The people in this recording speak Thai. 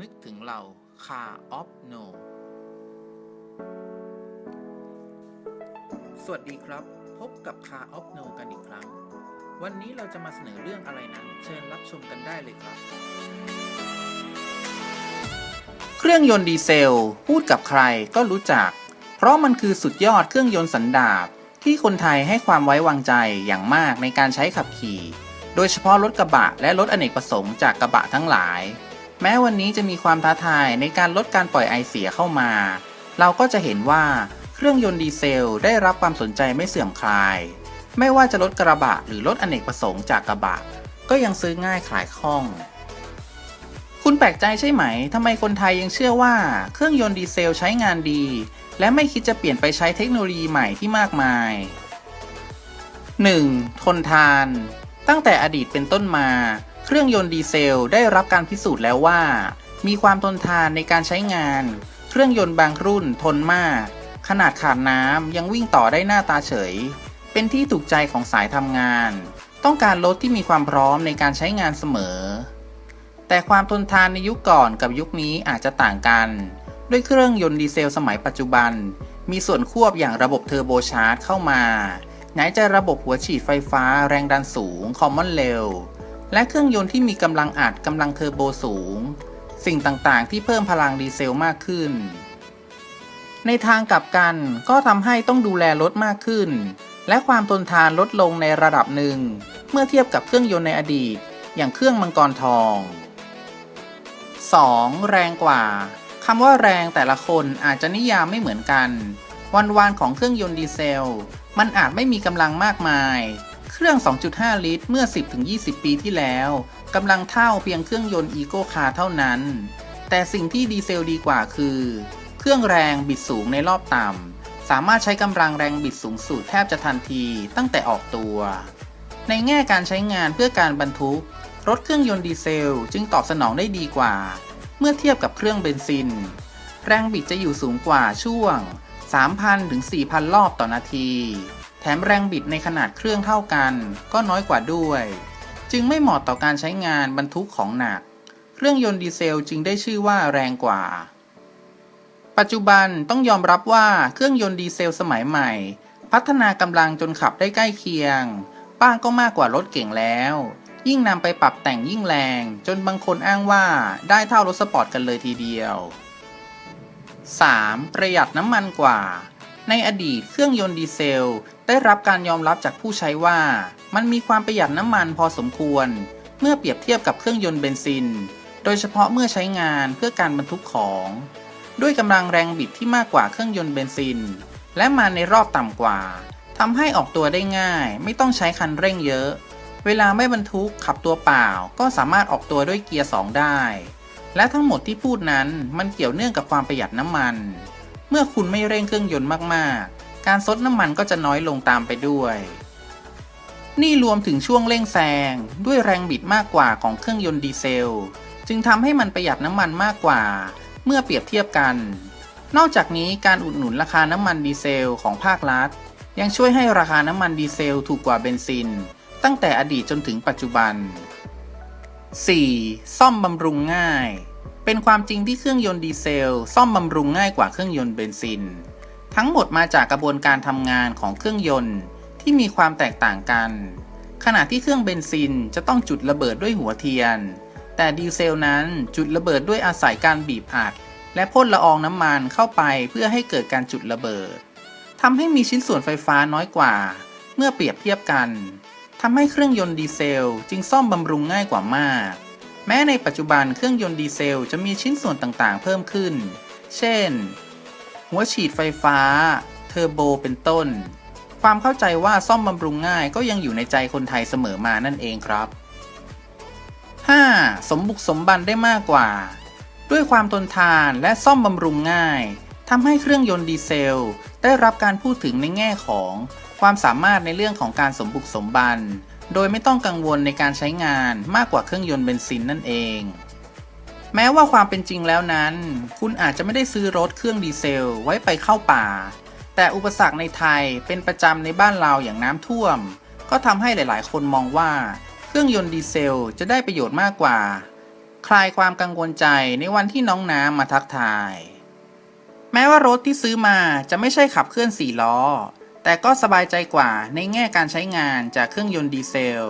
นึกถึงเรา Car of No สวัสดีครับ พบกับ Car of No กันอีกครั้ง วันนี้เราจะมาเสนอเรื่องอะไรนั้น เชิญรับชมกันได้เลยครับ เครื่องยนต์ดีเซล พูดกับใครก็รู้จัก เพราะมันคือสุดยอดเครื่องยนต์สันดาปที่คนไทยให้ความไว้วางใจอย่างมากในการใช้ขับขี่ โดยเฉพาะรถกระบะและรถอเนกประสงค์จากกระบะทั้งหลาย แม้วันนี้จะมีความท้าทายในการลดการปล่อยไอเสียเข้ามา เราก็จะเห็นว่าเครื่องยนต์ดีเซลได้รับความสนใจไม่เสื่อมคลาย ไม่ว่าจะรถกระบะหรือรถอเนกประสงค์จากกระบะ ก็ยังซื้อง่ายขายคล่อง คุณแปลกใจใช่ไหมทำไมคนไทยยังเชื่อว่า เครื่องยนต์ดีเซลใช้งานดี และไม่คิดจะเปลี่ยนไปใช้เทคโนโลยีใหม่ที่มากมาย 1. ทนทาน ตั้งแต่อดีตเป็นต้นมา เครื่องยนต์ดีเซลได้รับการพิสูจน์แล้วว่า มีความทนทานในการใช้งาน เครื่องยนต์บางรุ่นทนมาก ขนาดขาดน้ำยังวิ่งต่อได้หน้าตาเฉย เป็นที่ถูกใจของสายทำงาน ต้องการรถที่มีความพร้อมในการใช้งานเสมอ แต่ความทนทานในยุคก่อนกับยุคนี้อาจจะต่างกัน ด้วยเครื่องยนต์ดีเซลสมัยปัจจุบัน มีส่วนควบอย่างระบบเทอร์โบชาร์จเข้ามาไหนจะระบบหัวฉีดไฟฟ้าแรงดันสูงคอมมอนเร็ว และเครื่องยนต์ที่มีกำลังอัดกำลังเทอร์โบสูง สิ่งต่างๆ ที่เพิ่มพลังดีเซลมากขึ้น ในทางกลับกันก็ทำให้ต้องดูแลรถมากขึ้น และความทนทานลดลงในระดับหนึ่ง เมื่อเทียบกับเครื่องยนต์ในอดีต อย่างเครื่องมังกรทอง 2. แรงกว่าคำว่าแรงแต่ละคนอาจจะนิยามไม่เหมือนกัน วันวานของเครื่องยนต์ดีเซล มันอาจไม่มีกำลังมากมาย เครื่อง 2.5 ลิตร เมื่อ 10-20 ปีที่แล้วกำลังเท่าเพียงเครื่องยนต์อีโกคาร์เท่านั้น แต่สิ่งที่ดีเซลดีกว่าคือ เครื่องแรงบิดสูงในรอบต่ำ สามารถใช้กำลังแรงบิดสูงสุดแทบจะทันทีตั้งแต่ออกตัว ในแง่การใช้งานเพื่อการบรรทุก รถเครื่องยนต์ดีเซลจึงตอบสนองได้ดีกว่า เมื่อเทียบกับเครื่องเบนซิน แรงบิดจะอยู่สูงกว่าช่วง 3,000 ถึง 4,000 รอบต่อนาที แถมแรงบิดในขนาดเครื่องเท่ากัน ก็น้อยกว่าด้วย จึงไม่เหมาะต่อการใช้งานบรรทุกของหนัก เครื่องยนต์ดีเซลจึงได้ชื่อว่าแรงกว่า ปัจจุบันต้องยอมรับว่าเครื่องยนต์ดีเซลสมัยใหม่ พัฒนากำลังจนขับได้ใกล้เคียง บ้างก็มากกว่ารถเก่งแล้ว ยิ่งนำไปปรับแต่งยิ่งแรง จนบางคนอ้างว่าได้เท่ารถสปอร์ตกันเลยทีเดียว 3. ประหยัดน้ำมันกว่า ในอดีตเครื่องยนต์ดีเซล ได้รับการยอมรับจากผู้ใช้ว่า มันมีความประหยัดน้ำมันพอสมควร เมื่อเปรียบเทียบกับเครื่องยนต์เบนซิน โดยเฉพาะเมื่อใช้งานเพื่อการบรรทุกของ ด้วยกำลังแรงบิดที่มากกว่าเครื่องยนต์เบนซิน และมาในรอบต่ำกว่าทำให้ออกตัวได้ง่าย ไม่ต้องใช้คันเร่งเยอะ เวลาไม่บรรทุกขับตัวเปล่า ก็สามารถออกตัวด้วยเกียร์ 2 ได้ และทั้งหมดที่พูดนั้นมันเกี่ยวเนื่องกับความประหยัดน้ำมัน เมื่อคุณไม่เร่งเครื่องยนต์มากๆ การซดน้ำมันก็จะน้อยลงตามไปด้วย นี่รวมถึงช่วงเร่งแซงด้วยแรงบิดมากกว่าของเครื่องยนต์ดีเซล จึงทำให้มันประหยัดน้ำมันมากกว่า เมื่อเปรียบเทียบกัน นอกจากนี้การอุดหนุนราคาน้ำมันดีเซลของภาครัฐ ยังช่วยให้ราคาน้ำมันดีเซลถูกกว่าเบนซิน ตั้งแต่อดีตจนถึงปัจจุบัน 4. ซ่อมบำรุงง่าย เป็นความจริงที่เครื่องยนต์ดีเซล ซ่อมบำรุงง่ายกว่าเครื่องยนต์เบนซิน ทั้งหมดมาจากกระบวนการทำงานของเครื่องยนต์ที่มีความแตกต่างกัน ขณะที่เครื่องเบนซินจะต้องจุดระเบิดด้วยหัวเทียน แต่ดีเซลนั้นจุดระเบิดด้วยอาศัยการบีบอัด และพ่นละอองน้ำมันเข้าไปเพื่อให้เกิดการจุดระเบิดทำให้มีชิ้นส่วนไฟฟ้าน้อยกว่า เมื่อเปรียบเทียบกันทำให้เครื่องยนต์ดีเซลจึงซ่อมบำรุงง่ายกว่ามาก แม้ในปัจจุบันเครื่องยนต์ดีเซลจะมีชิ้นส่วนต่างๆ เพิ่มขึ้น เช่น หัวฉีดไฟฟ้า เทอร์โบเป็นต้น ความเข้าใจว่าซ่อมบำรุงง่ายก็ยังอยู่ในใจคนไทยเสมอมานั่นเองครับ 5. สมบุกสมบันได้มากกว่า ด้วยความทนทานและซ่อมบำรุงง่ายทำให้เครื่องยนต์ดีเซล ได้รับการพูดถึงในแง่ของ ความสามารถในเรื่องของการสมบุกสมบัน โดยไม่ต้องกังวลในการใช้งานมากกว่าเครื่องยนต์เบนซินนั่นเอง แม้ว่าความเป็นจริงแล้วนั้น คุณอาจจะไม่ได้ซื้อรถเครื่องดีเซลไว้ไปเข้าป่า แต่อุปสรรคในไทยเป็นประจำในบ้านเราอย่างน้ำท่วม ก็ทำให้หลายๆ คนมองว่า เครื่องยนต์ดีเซลจะได้ประโยชน์มากกว่า คลายความกังวลใจในวันที่น้องน้ำมาทักทาย แม้ว่ารถที่ซื้อมาจะไม่ใช่ขับเคลื่อนสี่ล้อ แต่ก็สบายใจกว่าในแง่การใช้งานจากเครื่องยนต์ดีเซล